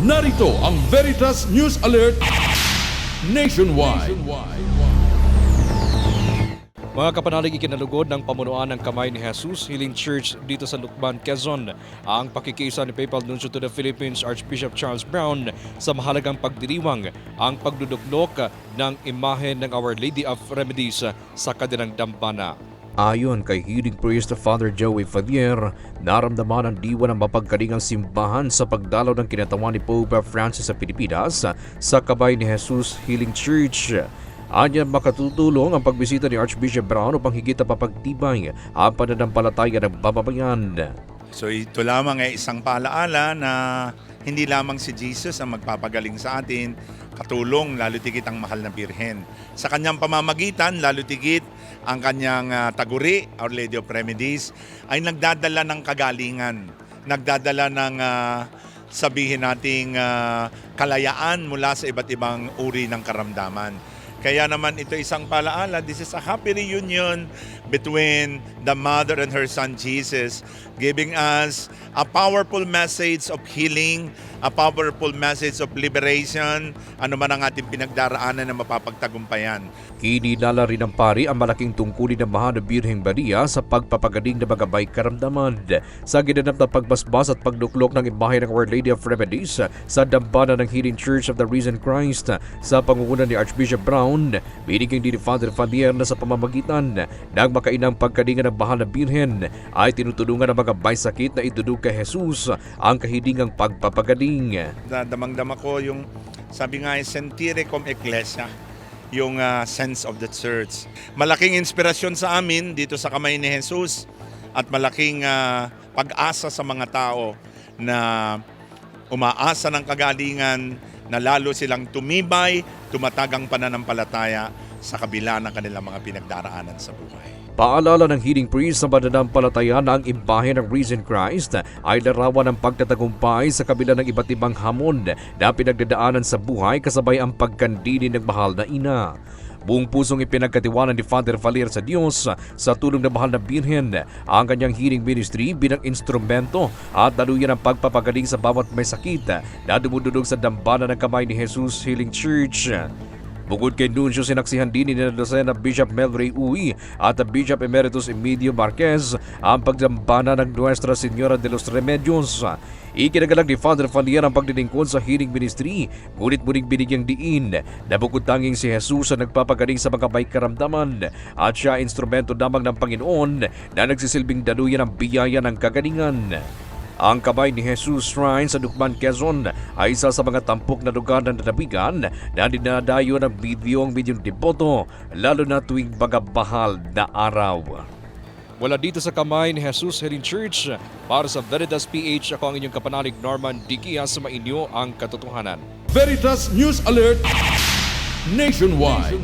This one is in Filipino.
Narito ang Veritas News Alert Nationwide. Mga kapanalig ikinalugod ng pamunuan ng Kamay ni Jesus Healing Church dito sa Lukban, Quezon. Ang pakikisa ni Papal Nuncio to the Philippines Archbishop Charles Brown sa mahalagang pagdiriwang ang pagduduklok ng imahe ng Our Lady of Remedies sa kanilang dambana. Ayon kay healing priest Father Joey Fadier, naramdaman ang diwa ng mapagkalingang simbahan sa pagdalaw ng kinatawan ni Pope Francis sa Pilipinas sa Kabay ni Jesus Healing Church. Anya makatutulong ang pagbisita ni Archbishop Brown upang higit na papagtibay ang pananampalataya ng bababayan. So ito lamang ay isang paalaala na hindi lamang si Jesus ang magpapagaling sa atin, katulong lalo tigit ang mahal na birhen. Sa kanyang pamamagitan, lalo tigit ang kanyang ah, taguri, Our Lady of Remedies, ay nagdadala ng kagalingan, nagdadala ng ah, sabihin nating ah, kalayaan mula sa iba't ibang uri ng karamdaman. Kaya naman ito isang paalaala, this is a happy reunion between the mother and her son Jesus, giving us a powerful message of healing, a powerful message of liberation, ano man ang ating pinagdaraanan na mapapagtagumpayan. Kinilala rin ng pari ang malaking tungkulin ng Mahal na Birheng Maria sa pagpapagaling ng mga may karamdaman. Sa ginanap na pagbasbas at pagduklok ng imahe ng Our Lady of Remedies sa dambana ng Healing Church of the Risen Christ sa pangunguna ni Archbishop Brown, binigyan din ni Father Fadier na sa pamamagitan ng makainang pagkalingan ng Mahal na Birhen ay tinutulungan ng mga may sakit na idudog kay Jesus ang kahilingang pagpapagaling. Damang-dama ko yung, sabi nga, sentire cum ecclesia, yung ah, sense of the church. Malaking inspirasyon sa amin dito sa kamay ni Jesus at malaking ah, pag-asa sa mga tao na umaasa ng kagalingan na lalo silang tumibay, tumatagang pananampalataya sa kabila ng kanilang mga pinagdaraanan sa buhay. Paalala ng healing priest sa pananampalataya na ang imahe ng Risen Christ ay larawan ng pagtatagumpay sa kabila ng iba't ibang hamon na pinagdadaanan sa buhay kasabay ang pagkandili ng mahal na ina. Buong pusong ipinagkatiwanan ni Father Valer sa Diyos sa tulong ng mahal na Birhen ang kanyang healing ministry bilang instrumento at daluyan ang pagpapagaling sa bawat may sakit na dumudulog sa dambana ng kamay ni Jesus Healing Church. Bukod kay Nuncio, sinaksihan din ni na Bishop Melray Uy at Bishop Emeritus Emilio Marquez ang pagdambana ng Nuestra Señora de los Remedios. Ikinagalag ni Father Falier ang pagdilingkod sa healing ministry, ngunit muling binigyang diin na bukod tanging si Jesus ang nagpapagaling sa mga may karamdaman at siya instrumento lamang ng Panginoon na nagsisilbing daluyan ng biyaya ng kagalingan. Ang kabay ni Jesus Shrine sa Dukman, Quezon ay isa sa mga tampok na lugar ng nanabigan na dinadayo ng bidyong bidyong deboto lalo na tuwing mga bahal na araw. Wala dito sa Kamay ni Jesus Healing Church para sa Veritas PH ako ang inyong kapanalig Norman Dikias sa mainyo ang katotohanan. Veritas News Alert Nationwide.